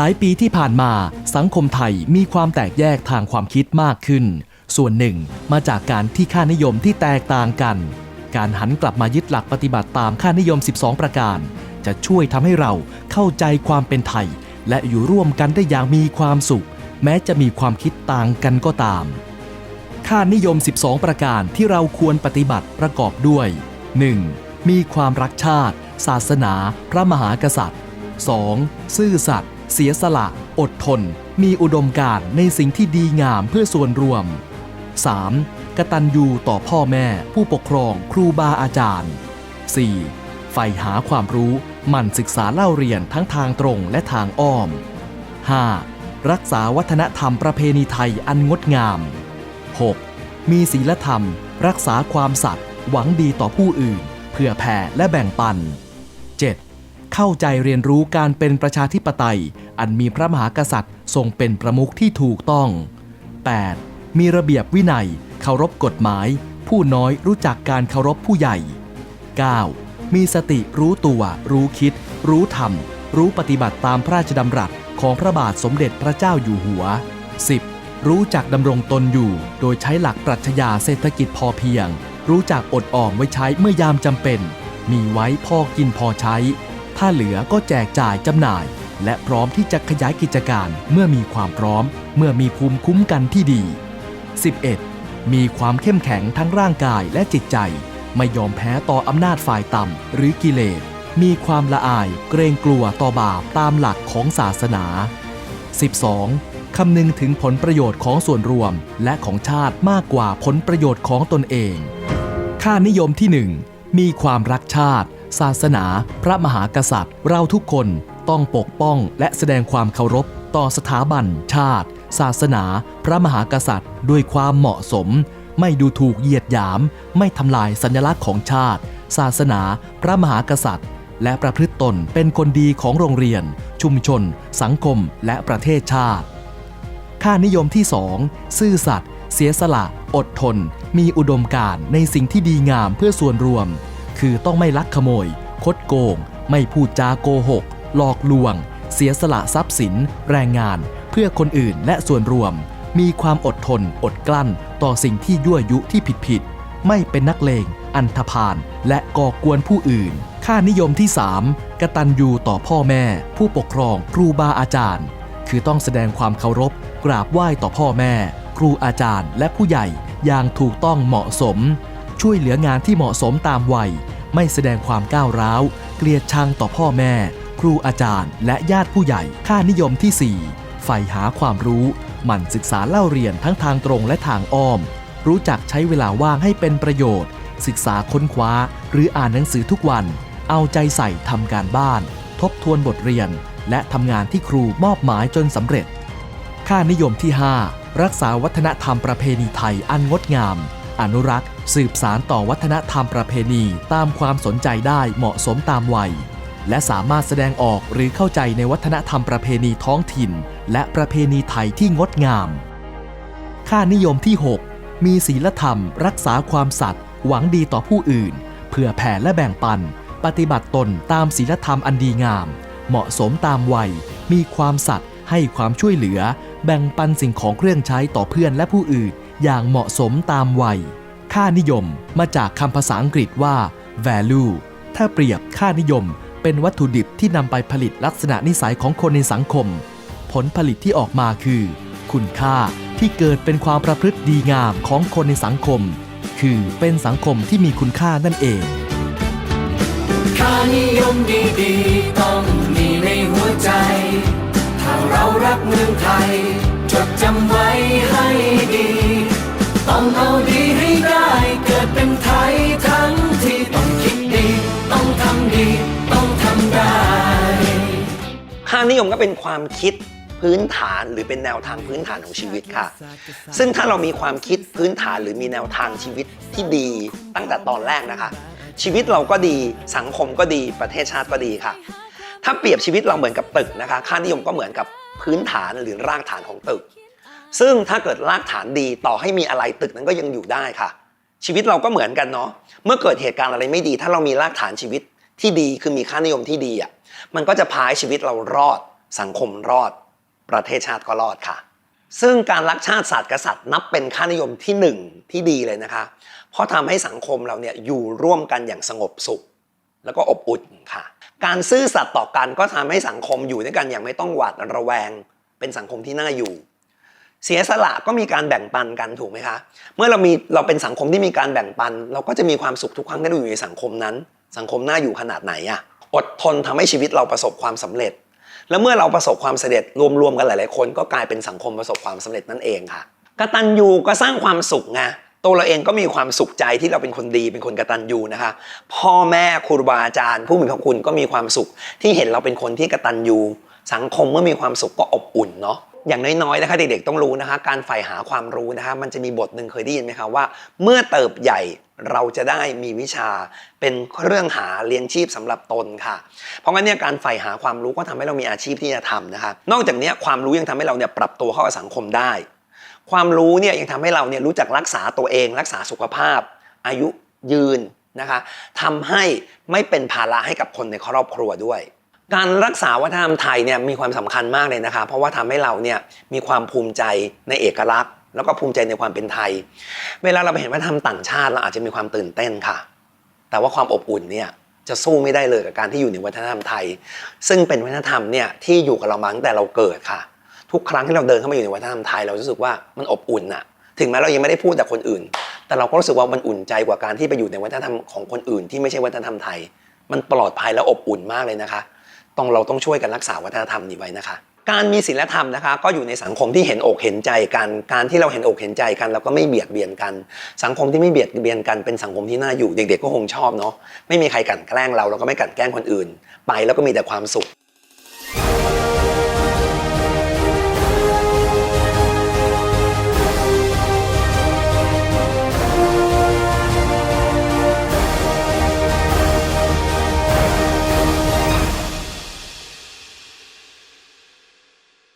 หลายปีที่ผ่านมาสังคมไทยมีความแตกแยกทางความคิดมากขึ้น ส่วนหนึ่งมาจากการที่ค่านิยมที่แตกต่างกัน การหันกลับมายึดหลักปฏิบัติตามค่านิยม 12 ประการ จะช่วยทำให้เราเข้าใจความเป็นไทย และอยู่ร่วมกันได้อย่างมีความสุข แม้จะมีความคิดต่างกันก็ตาม ค่านิยม 12 ประการที่เราควรปฏิบัติประกอบด้วย 1. มีความรักชาติ ศาสนา พระมหากษัตริย์ 2. ซื่อสัตย์ เสียสละ อดทน มีอุดมการณ์ในสิ่งที่ดีงามเพื่อส่วนรวม 3. กตัญญูต่อพ่อแม่ ผู้ปกครองครูบาอาจารย์ 4. ใฝ่หาความรู้หมั่นศึกษาเล่าเรียนทั้งทางตรงและทางอ้อม 5. รักษาวัฒนธรรมประเพณีไทยอันงดงาม 6. มีศีลธรรม รักษาความสัตย์หวังดีต่อผู้อื่น เพื่อแผ่และแบ่งปัน 7. เข้าใจเรียนรู้การเป็นประชาธิปไตย อันมีพระมหากษัตริย์ทรงเป็นประมุขที่ถูกต้อง 8. มีระเบียบวินัย เคารพกฎหมาย ผู้น้อยรู้จักการเคารพผู้ใหญ่ 9. มีสติรู้ตัว รู้คิด รู้ธรรม รู้ปฏิบัติตามพระราชดำรัสของพระบาทสมเด็จพระเจ้าอยู่หัว 10. รู้จักดำรงตนอยู่ โดยใช้หลักปรัชญาเศรษฐกิจพอเพียง รู้จักอดออมไว้ใช้เมื่อยามจำเป็น มีไว้พอกินพอใช้ ถ้าเหลือก็แจกจ่ายจำหน่าย และพร้อมที่จะขยายกิจการเมื่อมีความพร้อม เมื่อมีภูมิคุ้มกันที่ดี 11. มีความเข้มแข็งทั้งร่างกายและจิตใจ ไม่ยอมแพ้ต่ออำนาจฝ่ายต่ำหรือกิเลส มีความละอายเกรงกลัวต่อบาปตามหลักของศาสนา 12. คำนึงถึงผลประโยชน์ของส่วนรวมและของชาติมากกว่าผลประโยชน์ของตนเอง ค่านิยมที่ 1 มีความรักชาติ ศาสนา พระมหากษัตริย์ เราทุกคนต้องปกป้องและแสดงความเคารพต่อสถาบัน ชาติ ศาสนา พระมหากษัตริย์ ด้วยความเหมาะสม ไม่ดูถูกเหยียดหยาม ไม่ทำลายสัญลักษณ์ของชาติ ศาสนา พระมหากษัตริย์ และประพฤติตนเป็นคนดีของโรงเรียน ชุมชน สังคม และประเทศชาติ ค่านิยมที่ 2 ซื่อสัตย์เสียสละ อดทน มีอุดมการณ์ในสิ่งที่ดีงามเพื่อส่วนรวม คือต้องไม่ลักขโมย คดโกง ไม่พูดจาโกหก หลอกลวง เสียสละทรัพย์สิน แรงงาน เพื่อคนอื่นและส่วนรวม มีความอดทน อดกลั้น ต่อสิ่งที่ยั่วยุที่ผิดผิด ไม่เป็นนักเลง อันธพาล และก่อกวนผู้อื่น ค่านิยมที่ 3 กตัญญูต่อพ่อแม่ ผู้ปกครอง ครูบาอาจารย์ คือต้องแสดงความเคารพ กราบไหว้ต่อพ่อแม่ ครูอาจารย์ และผู้ใหญ่อย่างถูกต้องเหมาะสม ช่วยเหลืองานที่เหมาะสมตามวัย ไม่แสดงความก้าวร้าว เกลียดชังต่อพ่อแม่ ครูอาจารย์ และญาติผู้ใหญ่ ค่านิยมที่ 4 ใฝ่หาความรู้ หมั่นศึกษาเล่าเรียนทั้งทางตรงและทางอ้อม รู้จักใช้เวลาว่างให้เป็นประโยชน์ ศึกษาค้นคว้า หรืออ่านหนังสือทุกวัน เอาใจใส่ทำการบ้าน ทบทวนบทเรียน และทำงานที่ครูมอบหมายจนสำเร็จ ค่านิยมที่ 5 รักษาวัฒนธรรมประเพณีไทยอันงดงาม อนุรักษ์ สืบสารต่อวัฒนธรรมประเพณี ตามความสนใจได้เหมาะสมตามวัย และสามารถแสดงออกหรือเข้าใจในวัฒนธรรมประเพณีท้องถิ่น และประเพณีไทยที่งดงาม ค่านิยมที่ 6 มีศีลธรรม รักษาความสัตย์หวังดีต่อผู้อื่น เพื่อแผ่และแบ่งปัน ปฏิบัติตนตามศีลธรรมอันดีงาม เหมาะสมตามวัย มีความสัตย์ให้ความช่วยเหลือ แบ่งปันสิ่งของเครื่องใช้ต่อเพื่อนและผู้อื่น อย่างเหมาะสมตามวัย ค่านิยมมาจากคำภาษาอังกฤษว่า value ถ้าเปรียบค่านิยมเป็นวัตถุดิบที่นำไปผลิตลักษณะนิสัยของคนในสังคม ผลผลิตที่ออกมาคือ คุณค่าที่เกิดเป็นความประพฤติดีงามของคนในสังคม คือเป็นสังคมที่มีคุณค่านั่นเอง ค่านิยมดีๆต้องมีในหัวใจ ถ้าเรารักเมืองไทย จดจำไว้ให้ดี นิยมก็เป็นความคิดพื้นฐานหรือเป็นแนวทางพื้นฐานของชีวิตค่ะ ซึ่งถ้าเรามีความคิดพื้นฐานหรือมีแนวทางชีวิตที่ดีตั้งแต่ตอนแรกนะคะ ชีวิตเราก็ดีสังคมก็ดีประเทศชาติก็ดีค่ะ ถ้าเปรียบชีวิตเราเหมือนกับตึกนะคะ ค่านิยมก็เหมือนกับพื้นฐานหรือรากฐานของตึก ซึ่งถ้าเกิดรากฐานดีต่อให้มีอะไรตึกนั้นก็ยังอยู่ได้ค่ะ ชีวิตเราก็เหมือนกันเนาะเมื่อเกิดเหตุการณ์อะไรไม่ดี ถ้าเรามีรากฐานชีวิตที่ดีคือมีค่านิยมที่ดีอะ มันก็จะพาให้ชีวิตเรารอด สังคมรอด ประเทศชาติก็รอดค่ะ ซึ่งการรักชาติศาสตร์กษัตริย์นับเป็นค่านิยมที่หนึ่งที่ดีเลยนะคะ เพราะทำให้สังคมเราเนี่ยอยู่ร่วมกันอย่างสงบสุข แล้วก็อบอุ่นค่ะ การซื่อสัตย์ต่อกันก็ทำให้สังคมอยู่ด้วยกันอย่างไม่ต้องหวาดระแวง เป็นสังคมที่น่าอยู่เสียสละก็มีการแบ่งปันกันถูกไหมคะ เมื่อเรามีเราเป็นสังคมที่มีการแบ่งปัน เราก็จะมีความสุขทุกครั้งที่เราอยู่ในสังคมนั้น สังคมน่าอยู่ขนาดไหนอะ อดทนทำให้ชีวิตเราประสบความสำเร็จ แล้วเมื่อเราประสบความสำเร็จรวมๆกันหลายๆคน ก็กลายเป็นสังคมประสบความสำเร็จนั่นเองค่ะกตัญญูก็สร้างความสุขไงตัวเราเองก็มีความสุขใจที่เราเป็นคนดีเป็นคนกตัญญูนะคะ พ่อแม่ครูบาอาจารย์ ผู้มีพระคุณก็มีความสุข ที่เห็นเราเป็นคนที่กตัญญูสังคมเมื่อมีความสุขก็อบอุ่นเนาะอย่างน้อยๆนะคะเด็กๆต้องรู้นะคะ การใฝ่หาความรู้นะคะ มันจะมีบทหนึ่งเคยได้ยินไหมคะว่า เมื่อเติบใหญ่ เราจะได้มีวิชาเป็นเรื่องหาเลี้ยงชีพสำหรับตนค่ะ เพราะงั้นเนี่ยการใฝ่หาความรู้ก็ทำให้เรามีอาชีพที่จะทำนะคะนอกจากนี้ความรู้ยังทำให้เราเนี่ยปรับตัวเข้ากับสังคมได้ ความรู้เนี่ยยังทำให้เราเนี่ยรู้จักรักษาตัวเอง รักษาสุขภาพ อายุยืนนะคะทำให้ไม่เป็นภาระให้กับคนในครอบครัวด้วย การรักษาวัฒนธรรมไทยเนี่ยมีความสำคัญมากเลยนะคะ เพราะว่าทำให้เราเนี่ยมีความภูมิใจในเอกลักษณ์ แล้วก็ภูมิใจในความเป็นไทย เวลาเราไปเห็นวัฒนธรรมต่างชาติเราอาจจะมีความตื่นเต้นค่ะ แต่ว่าความอบอุ่นเนี่ยจะสู้ไม่ได้เลยกับการที่อยู่ในวัฒนธรรมไทย ซึ่งเป็นวัฒนธรรมเนี่ยที่อยู่กับเรามาตั้งแต่เราเกิดค่ะ ทุกครั้งที่เราเดินเข้ามาอยู่ในวัฒนธรรมไทยเรารู้สึกว่ามันอบอุ่นอะถึงแม้เรายังไม่ได้พูดแต่คนอื่น แต่เราก็รู้สึกว่ามันอุ่นใจกว่าการที่ไปอยู่ในวัฒนธรรมของคนอื่น ที่ไม่ใช่วัฒนธรรมไทย มันปลอดภัยและอบอุ่นมากเลยนะคะ ต้องเราต้องช่วยกันรักษาวัฒนธรรมนี้ไว้นะคะ การมีศีลธรรมนะคะก็อยู่ในสังคมที่เห็นอกเห็นใจกัน การที่เราเห็นอกเห็นใจกันเราก็ไม่เบียดเบียนกัน สังคมที่ไม่เบียดเบียนกันเป็นสังคมที่น่าอยู่เด็กๆก็คงชอบเนาะไม่มีใครกันแกล้งเราเราก็ไม่กันแกล้งคนอื่น ไปแล้วก็มีแต่ความสุข